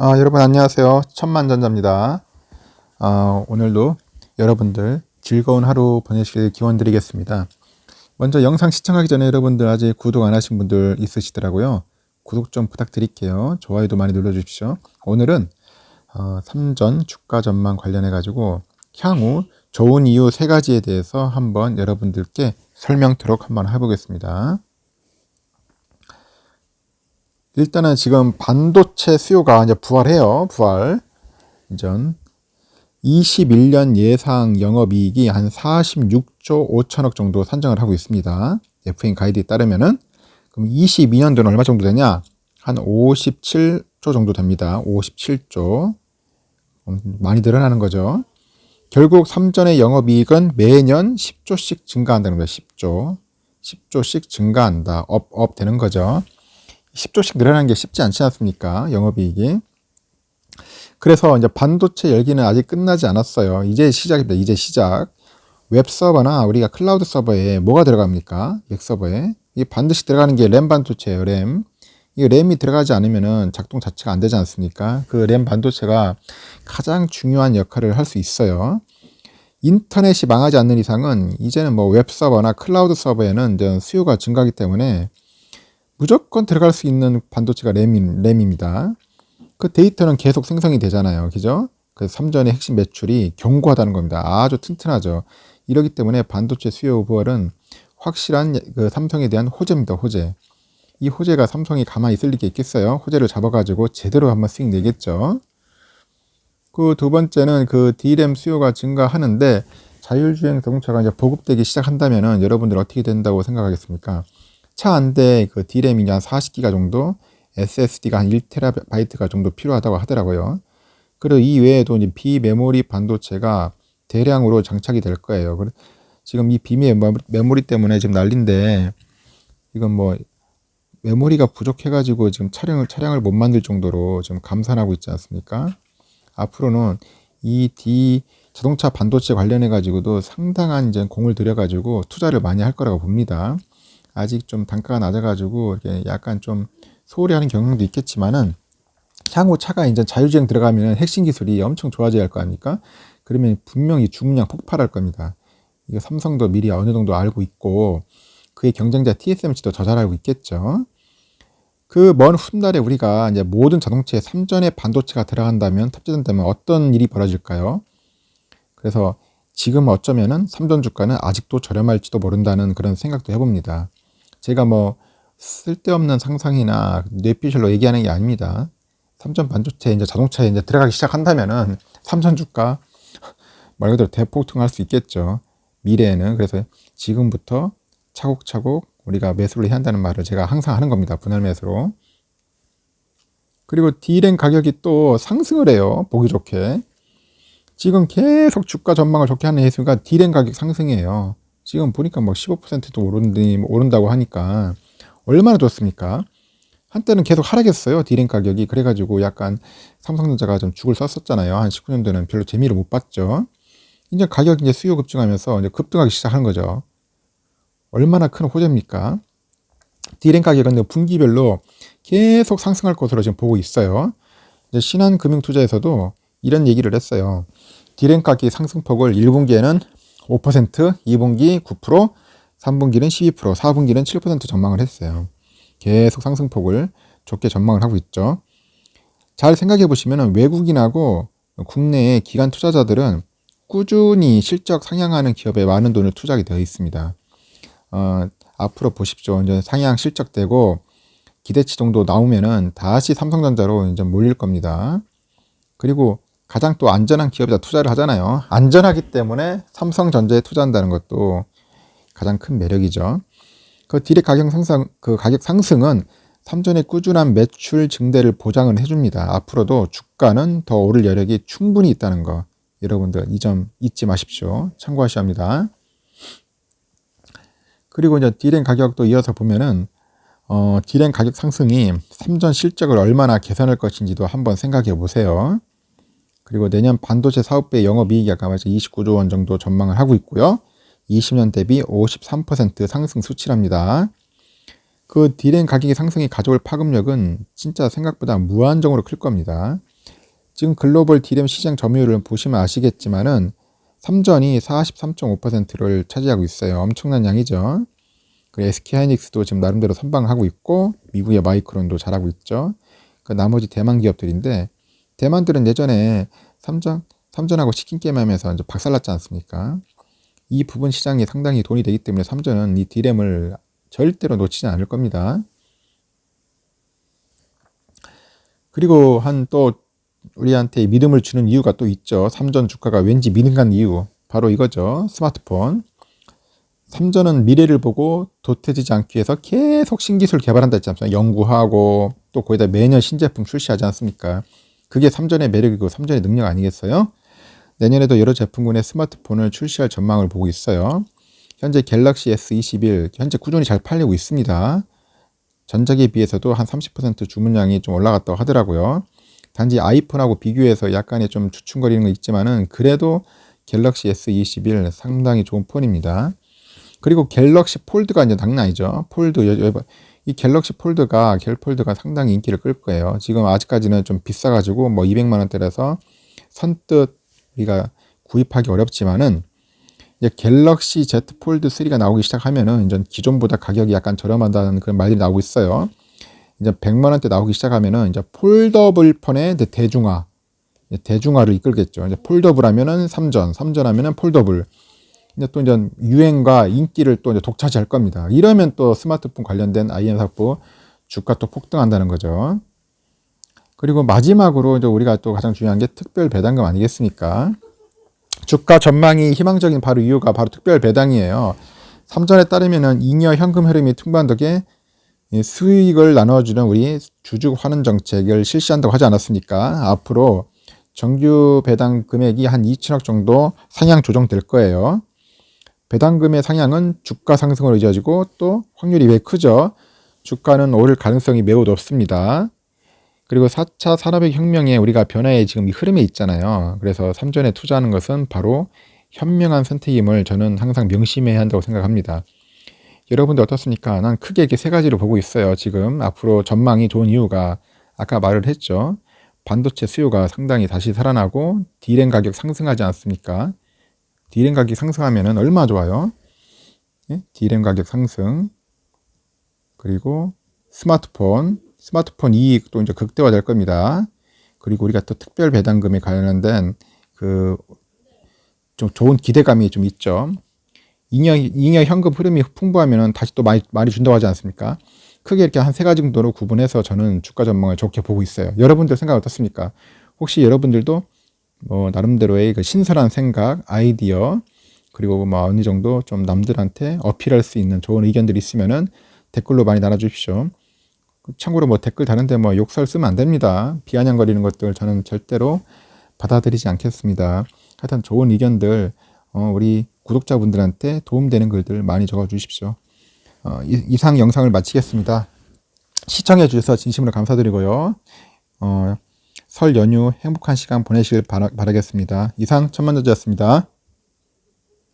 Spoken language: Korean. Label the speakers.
Speaker 1: 아, 여러분 안녕하세요. 천만전자입니다. 아, 오늘도 여러분들 즐거운 하루 보내시길 기원 드리겠습니다. 먼저 영상 시청하기 전에 여러분들 아직 구독 안 하신 분들 있으시더라고요. 구독 좀 부탁드릴게요. 좋아요도 많이 눌러주십시오. 오늘은 어, 삼전 주가 전망 관련해 가지고 향후 좋은 이유 세 가지에 대해서 한번 여러분들께 설명토록 한번 해보겠습니다. 일단은 지금 반도체 수요가 이제 부활해요. 부활. 이전 21년 예상 영업이익이 한 46조 5천억 정도 산정을 하고 있습니다. FN 가이드에 따르면은 그럼 22년도는 얼마 정도 되냐? 한 57조 정도 됩니다. 57조. 음, 많이 늘어나는 거죠. 결국 삼전의 영업이익은 매년 10조씩 증가한다는 거예요. 10조. 10조씩 증가한다. 업, 업 되는 거죠. 10조씩 늘어나는 게 쉽지 않지 않습니까? 영업이익이. 그래서 이제 반도체 열기는 아직 끝나지 않았어요. 이제 시작입니다. 이제 시작. 웹 서버나 우리가 클라우드 서버에 뭐가 들어갑니까? 웹서버에. 이게 반드시 들어가는 게 램 반도체예요, 램. 이 램이 들어가지 않으면은 작동 자체가 안 되지 않습니까? 그 램 반도체가 가장 중요한 역할을 할 수 있어요. 인터넷이 망하지 않는 이상은 이제는 뭐 웹 서버나 클라우드 서버에는 이제 수요가 증가하기 때문에 무조건 들어갈 수 있는 반도체가 램인, 램입니다. 그 데이터는 계속 생성이 되잖아요. 그죠? 그 삼전의 핵심 매출이 견고하다는 겁니다. 아주 튼튼하죠. 이러기 때문에 반도체 수요 부활은 확실한 그 삼성에 대한 호재입니다. 호재. 이 호재가 삼성이 가만히 있을 리가 있겠어요? 호재를 잡아가지고 제대로 한번 수익 내겠죠. 그 두 번째는 그 D램 수요가 증가하는데 자율주행 자동차가 이제 보급되기 시작한다면은 여러분들 어떻게 된다고 생각하겠습니까? 차 한대그 D램이 한 40기가 정도, SSD가 한 1TB가 정도 필요하다고 하더라고요. 그리고 이 외에도 이제 비메모리 반도체가 대량으로 장착이 될 거예요. 지금 이 비메모리 때문에 지금 난린데 이건 뭐 메모리가 부족해가지고 지금 차량을 차량을 못 만들 정도로 지금 감산하고 있지 않습니까? 앞으로는 이 D 자동차 반도체 관련해 가지고도 상당한 이제 공을 들여 가지고 투자를 많이 할 거라고 봅니다. 아직 좀 단가가 낮아 가지고 이렇게 약간 좀 소홀히 하는 경향도 있겠지만은 향후 차가 이제 자율주행 들어가면 핵심 기술이 엄청 좋아져야 할 거 아닙니까? 그러면 분명히 중량 폭발할 겁니다. 이거 삼성도 미리 어느 정도 알고 있고 그의 경쟁자 TSMC도 더 잘 알고 있겠죠. 그 먼 훗날에 우리가 이제 모든 자동차에 삼전의 반도체가 들어간다면 탑재된다면 어떤 일이 벌어질까요? 그래서 지금 어쩌면은 삼전 주가는 아직도 저렴할지도 모른다는 그런 생각도 해봅니다. 제가 뭐 쓸데없는 상상이나 뇌피셜로 얘기하는 게 아닙니다. 삼전 반도체 이제 자동차에 이제 들어가기 시작한다면은 삼전 주가 말 그대로 대폭등할 수 있겠죠. 미래에는 그래서 지금부터 차곡차곡 우리가 매수를 해야 한다는 말을 제가 항상 하는 겁니다. 분할 매수로. 그리고 D램 가격이 또 상승을 해요. 보기 좋게. 지금 계속 주가 전망을 좋게 하는 해수가 D램 가격 상승이에요. 지금 보니까 뭐 15%도 오른다니, 오른다고 하니까 얼마나 좋습니까? 한때는 계속 하락했어요. D램 가격이. 그래가지고 약간 삼성전자가 좀 죽을 썼었잖아요. 한 19년도는 별로 재미를 못 봤죠. 이제 가격이 이제 수요 급증하면서 이제 급등하기 시작한 거죠. 얼마나 큰 호재입니까? D램 가격은 분기별로 계속 상승할 것으로 지금 보고 있어요. 이제 신한금융투자에서도 이런 얘기를 했어요. D램 가격 상승폭을 1분기에는 5%, 2분기 9%, 3분기는 12%, 4분기는 7% 전망을 했어요. 계속 상승폭을 좋게 전망을 하고 있죠. 잘 생각해 보시면 외국인하고 국내의 기관 투자자들은 꾸준히 실적 상향하는 기업에 많은 돈을 투자하게 되어 있습니다. 어, 앞으로 보십시오. 이제 상향 실적되고 기대치 정도 나오면은 다시 삼성전자로 이제 몰릴 겁니다. 그리고 가장 또 안전한 기업에다 투자를 하잖아요. 안전하기 때문에 삼성전자에 투자한다는 것도 가장 큰 매력이죠. 그 딜의 가격 상승, 그 가격 상승은 삼전의 꾸준한 매출 증대를 보장을 해줍니다. 앞으로도 주가는 더 오를 여력이 충분히 있다는 거. 여러분들 이 점 잊지 마십시오. 참고하셔야 합니다. 그리고 이제 딜렌 가격도 이어서 보면은 어, 딜렌 가격 상승이 삼전 실적을 얼마나 개선할 것인지도 한번 생각해 보세요. 그리고 내년 반도체 사업부의 영업이익이 아까 말씀 29조 원 정도 전망을 하고 있고요. 20년 대비 53% 상승 수치랍니다. 그 디램 가격의 상승이 가져올 파급력은 진짜 생각보다 무한정으로 클 겁니다. 지금 글로벌 디램 시장 점유율을 보시면 아시겠지만은 삼전이 43.5%를 차지하고 있어요. 엄청난 양이죠. 그 SK 하이닉스도 지금 나름대로 선방하고 있고 미국의 마이크론도 잘하고 있죠. 그 나머지 대만 기업들인데 대만들은 예전에 삼전 삼전하고 치킨 게임 하면서 이제 박살났지 않습니까? 이 부분 시장이 상당히 돈이 되기 때문에 삼전은 이 디램을 절대로 놓치지 않을 겁니다. 그리고 한 또 우리한테 믿음을 주는 이유가 또 있죠. 삼전 주가가 왠지 믿음 간 이유. 바로 이거죠. 스마트폰. 삼전은 미래를 보고 도태지지 않기 위해서 계속 신기술 개발한다 했지 않습니까? 연구하고 또 거기다 매년 신제품 출시하지 않습니까? 그게 삼전의 매력이고 삼전의 능력 아니겠어요? 내년에도 여러 제품군의 스마트폰을 출시할 전망을 보고 있어요. 현재 갤럭시 S21 현재 꾸준히 잘 팔리고 있습니다. 전작에 비해서도 한 30% 주문량이 좀 올라갔다고 하더라고요. 단지 아이폰하고 비교해서 약간의 좀 주춤거리는 거 있지만은 그래도 갤럭시 S21 상당히 좋은 폰입니다. 그리고 갤럭시 폴드가 이제 아니죠. 폴드 이 갤럭시 폴드가 갤 폴드가 상당히 인기를 끌 거예요. 지금 아직까지는 좀 비싸가지고 뭐 200만 원대라서 선뜻 우리가 구입하기 어렵지만은 이제 갤럭시 Z 폴드 3가 나오기 시작하면은 이제 기존보다 가격이 약간 저렴하다는 그런 말들이 나오고 있어요. 이제 100만 원대 나오기 시작하면은 이제 폴더블 폰의 대중화, 대중화를 이끌겠죠. 이제 폴더블 하면은 3전, 3전 하면은 폴더블. 이제 또 이제 유행과 인기를 또 이제 독차지할 겁니다. 이러면 또 스마트폰 관련된 IM 사업 주가 또 폭등한다는 거죠. 그리고 마지막으로 이제 우리가 또 가장 중요한 게 특별 배당금 아니겠습니까? 주가 전망이 희망적인 바로 이유가 바로 특별 배당이에요. 3전에 따르면은 잉여 현금 흐름이 퉁반 덕에 수익을 나눠주는 우리 주주 환원 정책을 실시한다고 하지 않았습니까? 앞으로 정규 배당 금액이 한 2천억 정도 상향 조정될 거예요. 배당금의 상향은 주가 상승으로 이어지고 또 확률이 왜 크죠? 주가는 오를 가능성이 매우 높습니다. 그리고 4차 산업의 혁명에 우리가 변화의 지금 이 흐름에 있잖아요. 그래서 3전에 투자하는 것은 바로 현명한 선택임을 저는 항상 명심해야 한다고 생각합니다. 여러분들 어떻습니까? 난 크게 이렇게 세 가지로 보고 있어요. 지금 앞으로 전망이 좋은 이유가 아까 말을 했죠. 반도체 수요가 상당히 다시 살아나고 디램 가격 상승하지 않습니까? 디램 가격 상승하면 얼마 좋아요? 예? 디램 가격 상승 그리고 스마트폰 스마트폰 이익도 이제 극대화 될 겁니다. 그리고 우리가 또 특별 배당금에 관련된 그 좀 좋은 기대감이 좀 있죠. 잉여, 잉여 현금 흐름이 풍부하면 다시 또 많이, 많이 준다고 하지 않습니까? 크게 이렇게 한 세 가지 정도로 구분해서 저는 주가 전망을 좋게 보고 있어요. 여러분들 생각 어떻습니까? 혹시 여러분들도 뭐 나름대로의 그 신선한 생각, 아이디어, 그리고 뭐 어느 정도 좀 남들한테 어필할 수 있는 좋은 의견들이 있으면은 댓글로 많이 달아주십시오. 참고로 뭐 댓글 다는데 뭐 욕설 쓰면 안 됩니다. 비아냥거리는 것들 저는 절대로 받아들이지 않겠습니다. 하여튼 좋은 의견들 어, 우리 구독자분들한테 도움되는 글들 많이 적어주십시오. 어, 이, 상 영상을 마치겠습니다. 시청해 주셔서 진심으로 감사드리고요. 어, 설 연휴 행복한 시간 보내시길 바라, 바라겠습니다. 이상 천만저자였습니다.